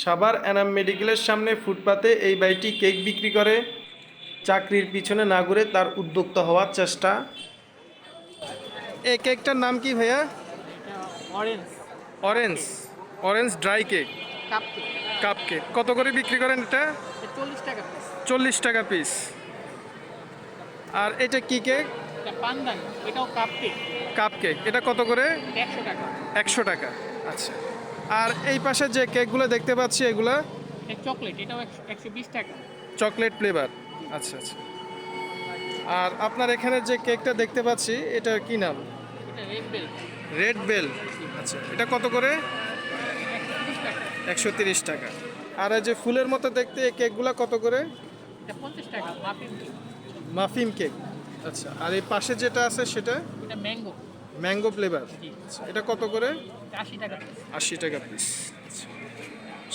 সাভার এনাম মেডিকেলের সামনে ফুটপাতে এই বাড়িটি কেক বিক্রি করে। চাকরির পিছনে না ঘুরে তার উদ্যোক্তা হওয়ার চেষ্টা। এই কেকটার নাম কি ভাইয়া? Orange orange orange dry cake cupcake কত করে বিক্রি করেন এটা? চল্লিশ টাকা পিস চল্লিশ টাকা পিস আর এটা কি কেক পানদানি। এটাও কাপ কেক কাপ কেক এটা কত করে? একশো টাকা। একশো টাকা। আচ্ছা। আর এই পাশে যে কেকগুলো দেখতে পাচ্ছি এগুলা? চকলেট এটাও একশো বিশ টাকা। Chocolate flavour. আচ্ছা আচ্ছা। আর আপনার এখানে যে কেকটা দেখতে পাচ্ছি এটার কি নাম? Red bell. আচ্ছা এটা কত করে? একশো তিরিশ টাকা। আর এই যে ফুলের মতো দেখতে এই কেকগুলো কত করে? এটা পঞ্চাশ টাকা মাফিন কেক। আচ্ছা আর এই পাশে যেটা আছে সেটা? ম্যাঙ্গো। ম্যাঙ্গো ফ্লেভার এটা কত করে? আশি টাকা পিস আচ্ছা।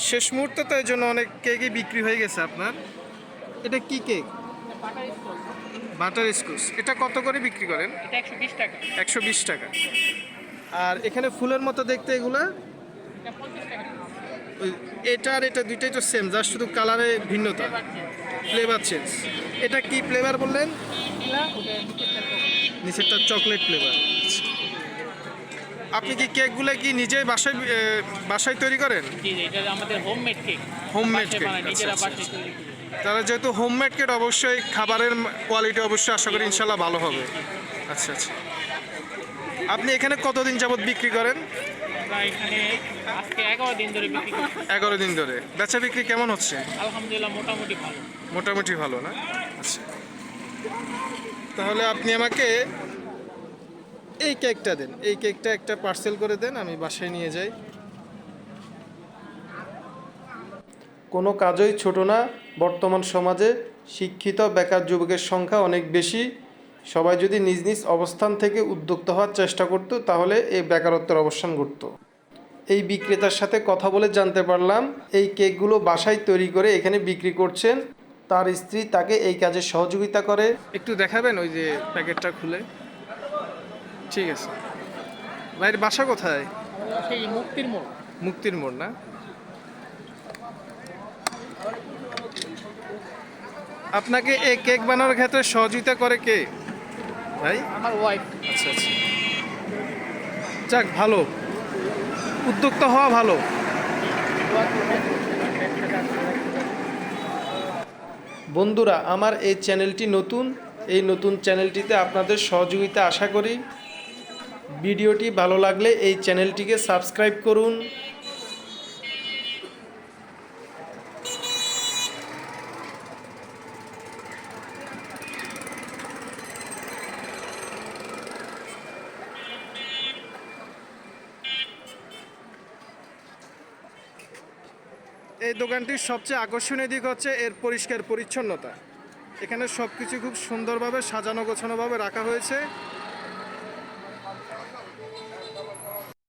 শেষ মুহূর্তে তো এই জন্য অনেক কেকই বিক্রি হয়ে গেছে আপনার। এটা কি কেক বাটার স্কুস এটা কত করে বিক্রি করেন? একশো বিশ টাকা। আর এখানে ফুলের মতো দেখতে এগুলা? এটা আর এটা দুইটাই তো সেম জাস্ট শুধু কালারে ভিন্নতা। ফ্লেভার চেঞ্জ এটা কি ফ্লেভার বললেন? নিচেরটা চকলেট ফ্লেভার আপনি কি কেকগুলো কি নিজেই বাসায় বাসায় তৈরি করেন? আমাদের হোমমেড কেক বাসায় তৈরি যেহেতু হোমমেড কেক অবশ্যই খাবারের কোয়ালিটি অবশ্যই আশা করি ইনশাল্লাহ ভালো হবে। আচ্ছা আচ্ছা। আপনি এখানে কতদিন যাবত বিক্রি করেন? এগারো দিন ধরে। বেচা বিক্রি কেমন হচ্ছে? আলহামদুলিল্লাহ মোটামুটি ভালো। মোটামুটি ভালো না? আচ্ছা। তাহলে আপনি আমাকে এই কেকটা দেন এই কেকটা একটা পার্সেল করে দেন আমি বাসায় নিয়ে যাই। কোনো কাজই ছোট না বর্তমান সমাজে শিক্ষিত বেকার যুবকের সংখ্যা অনেক বেশি। সবাই যদি নিজ নিজ অবস্থান থেকে উদ্যোক্তা হওয়ার চেষ্টা করতো তাহলে এই বেকারত্বের অবসান ঘটতো। এই বিক্রেতার সাথে কথা বলে জানতে পারলাম এই কেকগুলো বাসায় তৈরি করে এখানে বিক্রি করছেন। তার স্ত্রী তাকে এই কাজে সহযোগিতা করে। একটু দেখাবেন ওই যে প্যাকেটটা খুলে? ঠিক আছে। ভাইয়ের বাসা কোথায়? সেই মুক্তির মোড়। মুক্তির মোড় না? আপনাকে এই কেক বানানোর ক্ষেত্রে সহযোগিতা করে কে? ভাই? আমার ওয়াইফ আচ্ছা আচ্ছা। যাক ভালো। উদ্যোক্তা হওয়া ভালো। বন্ধুরা আমার এই চ্যানেলটি নতুন। এই নতুন চ্যানেলটিতে আপনাদের সহযোগিতা আশা করি। ভিডিওটি ভালো লাগলে এই চ্যানেলটিকে সাবস্ক্রাইব করুন। এই দোকানটির সবচেয়ে আকর্ষণীয় দিক হচ্ছে এর পরিষ্কার পরিচ্ছন্নতা। এখানে সব কিছু খুব সুন্দরভাবে সাজানো গোছানোভাবে রাখা হয়েছে।